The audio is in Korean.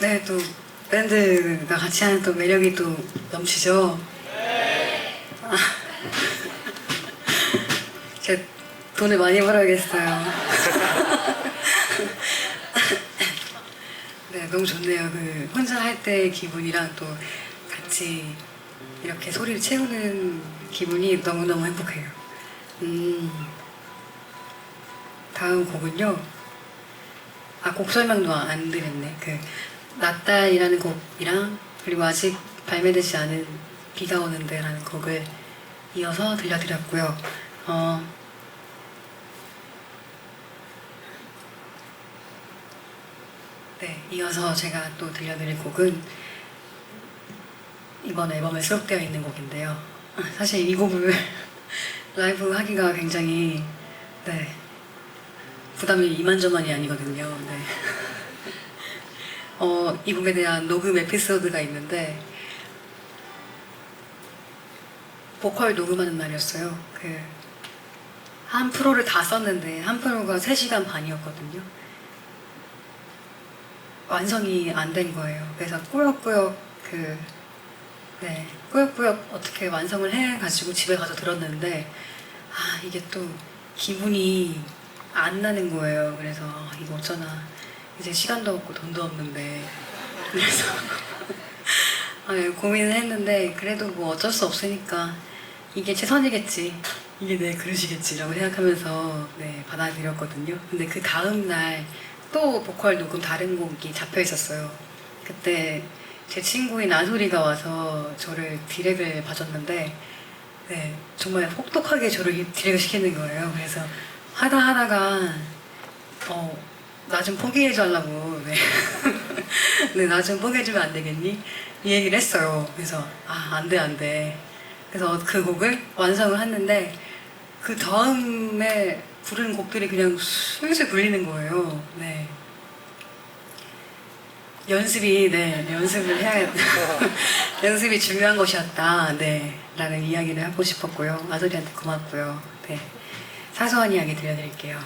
네, 또 밴드가 같이 하는 또 매력이 또 넘치죠. 아, 제가 돈을 많이 벌어야겠어요. 네, 너무 좋네요. 그 혼자 할때 기분이랑 또 같이 이렇게 소리를 채우는 기분이 너무너무 행복해요. 음, 다음 곡은요. 아, 곡 설명도 안 드렸네. 그, 낫달이라는 곡이랑, 그리고 아직 발매되지 않은 비가 오는데라는 곡을 이어서 들려드렸고요. 어, 네, 이어서 제가 또 들려드릴 곡은 이번 앨범에 수록되어 있는 곡인데요. 사실 이 곡을 라이브 하기가 굉장히, 네, 부담이 이만저만이 아니거든요. 네. 어, 이 곡에 대한 녹음 에피소드가 있는데 보컬 녹음하는 날이었어요. 그 한 프로를 다 썼는데 한 프로가 3시간 반이었거든요. 완성이 안 된 거예요. 그래서 꾸역꾸역 그 네, 꾸역꾸역 어떻게 완성을 해가지고 집에 가서 들었는데 아 이게 또 기분이 안 나는 거예요. 그래서 아, 이거 어쩌나 이제 시간도 없고 돈도 없는데 그래서 아, 예, 고민을 했는데 그래도 뭐 어쩔 수 없으니까 이게 최선이겠지 이게 내 그릇이겠지라고 생각하면서 네 받아들였거든요. 근데 그 다음 날 또 보컬 녹음 다른 곡이 잡혀 있었어요. 그때 제 친구인 안소리가 와서 저를 디렉을 봐줬는데 네, 정말 혹독하게 저를 이 디렉을 시키는 거예요. 그래서 하다 하다가 어, 나 좀 포기해줘 하려고 네. 네, 나 좀 포기해주면 안 되겠니? 이 얘기를 했어요. 그래서 아, 안 돼, 안 돼. 그래서 그 곡을 완성을 했는데 그 다음에 부른 곡들이 그냥 슬슬 굴리는 거예요. 네. 연습이 네 연습을 해야 연습이 중요한 것이었다 네 라는 이야기를 하고 싶었고요 아소리한테 고맙고요 네 사소한 이야기 들려드릴게요